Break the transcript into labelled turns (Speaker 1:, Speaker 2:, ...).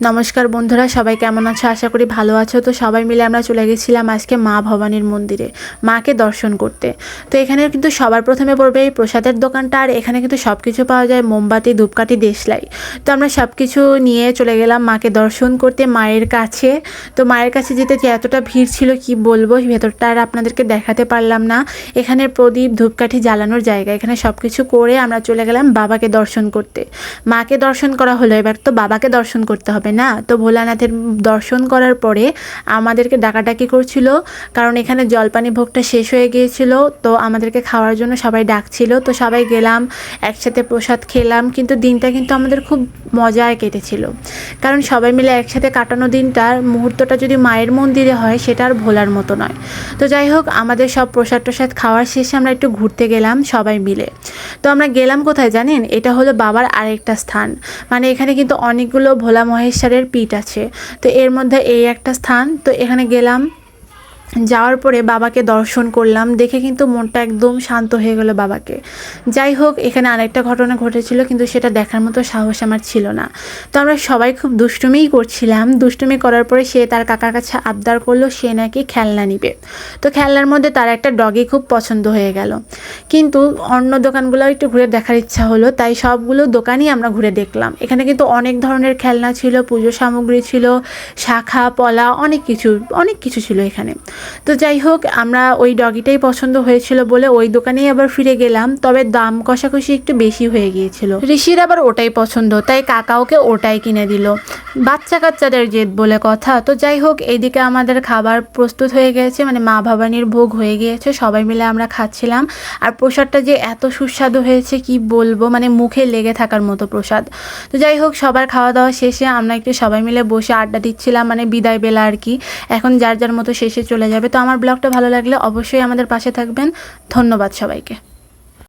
Speaker 1: নমস্কার বন্ধুরা, সবাই কেমন আছো? আশা করি ভালো আছো। তো সবাই মিলে আমরা চলে গেছিলাম আজকে মা ভবানীর মন্দিরে, মাকে দর্শন করতে। তো এখানে কিন্তু সবার প্রথমে পড়বে এই প্রসাদের দোকানটা, আর এখানে কিন্তু সব কিছু পাওয়া যায়, মোমবাতি, ধূপকাঠি, দেশলাই। তো আমরা সব কিছু নিয়ে চলে গেলাম মাকে দর্শন করতে মায়ের কাছে। তো মায়ের কাছে যেতে যে এতটা ভিড় ছিল, কি বলব? ভেতরটা আর আপনাদেরকে দেখাতে পারলাম না। এখানে প্রদীপ, ধূপকাঠি জ্বালানোর জায়গা। এখানে সব কিছু করে আমরা চলে গেলাম বাবাকে দর্শন করতে। মাকে দর্শন করা হলো। এবার তো বাবাকে দর্শন করতে হবে। না। তো ভোলানাথের দর্শন করার পরে আমাদেরকে ডাকাডাকি করছিল, কারণ এখানে জলপানি ভোগটা শেষ হয়ে গিয়েছিল। তো আমাদেরকে খাওয়ার জন্য সবাই ডাকছিল। তো সবাই গেলাম, একসাথে প্রসাদ খেলাম, কিন্তু দিনটা কিন্তু আমাদের খুব মজায় কেটেছিল। কারণ সবাই মিলে একসাথে কাটানো দিনটার মুহূর্তটা যদি মায়ের মন্দিরে হয়, সেটা আর ভোলার মতো নয়। তো যাই হোক, আমাদের সব প্রসাদ টসাদ খাওয়ার শেষে আমরা একটু ঘুরতে গেলাম সবাই মিলে। তো আমরা গেলাম কোথায় জানেন? এটা হলো বাবার আরেকটা স্থান। মানে এখানে কিন্তু অনেকগুলো ভোলা মহেশ্বরের পিট আছে। তো এর মধ্যে এই একটা স্থান তো এখানে গেলাম। যাওয়ার পরে বাবাকে দর্শন করলাম। দেখে কিন্তু মনটা একদম শান্ত হয়ে গেল বাবাকে। যাই হোক, এখানে আরেকটা ঘটনা ঘটেছিল, কিন্তু সেটা দেখার মতো সাহস আমার ছিল না। তো আমরা সবাই খুব দুষ্টুমিই করছিলাম। দুষ্টুমি করার পরে সে তার কাকার কাছে আবদার করল, সে নাকি খেলনা নিবে। তো খেলনার মধ্যে তার একটা ডগি খুব পছন্দ হয়ে গেল। কিন্তু অন্য দোকানগুলো একটু ঘুরে দেখার ইচ্ছা হলো, তাই সবগুলো দোকানই আমরা ঘুরে দেখলাম। এখানে কিন্তু অনেক ধরনের খেলনা ছিল, পুজো সামগ্রী ছিল, শাখা, পলা, অনেক কিছু অনেক কিছু ছিল এখানে। তো যাই হোক আমরা ওই ডগিটাই পছন্দ হয়েছিল বলে ওই দোকানেই আবার ফিরে গেলাম, তবে দাম কষাকষি একটু বেশি হয়ে গিয়েছিল। ঋষির আবার ওটাই পছন্দ, তাই কাকা ওকে ওটাই কিনে দিল। বাচ্চা কাচ্চাদের জেদ বলে কথা, তো যাই হোক এইদিকে আমাদের খাবার প্রস্তুত হয়ে গেছে মানে মা ভবানীর ভোগ হয়ে গিয়েছে, সবাই মিলে আমরা খাচ্ছিলাম। আর প্রসাদটা যে এত সুস্বাদু হয়েছে, কি বলব মানে মুখে লেগে থাকার মতো প্রসাদ। তো যাই হোক সবার খাওয়া দাওয়া শেষে আমরা একটু সবাই মিলে বসে আড্ডা দিচ্ছিলাম মানে বিদায় বেলা আর কি। এখন যার যার মতো শেষে চলে যাবে। তো আমার ব্লগটা ভালো লাগলে অবশ্যই আমাদের পাশে থাকবেন। ধন্যবাদ সবাইকে।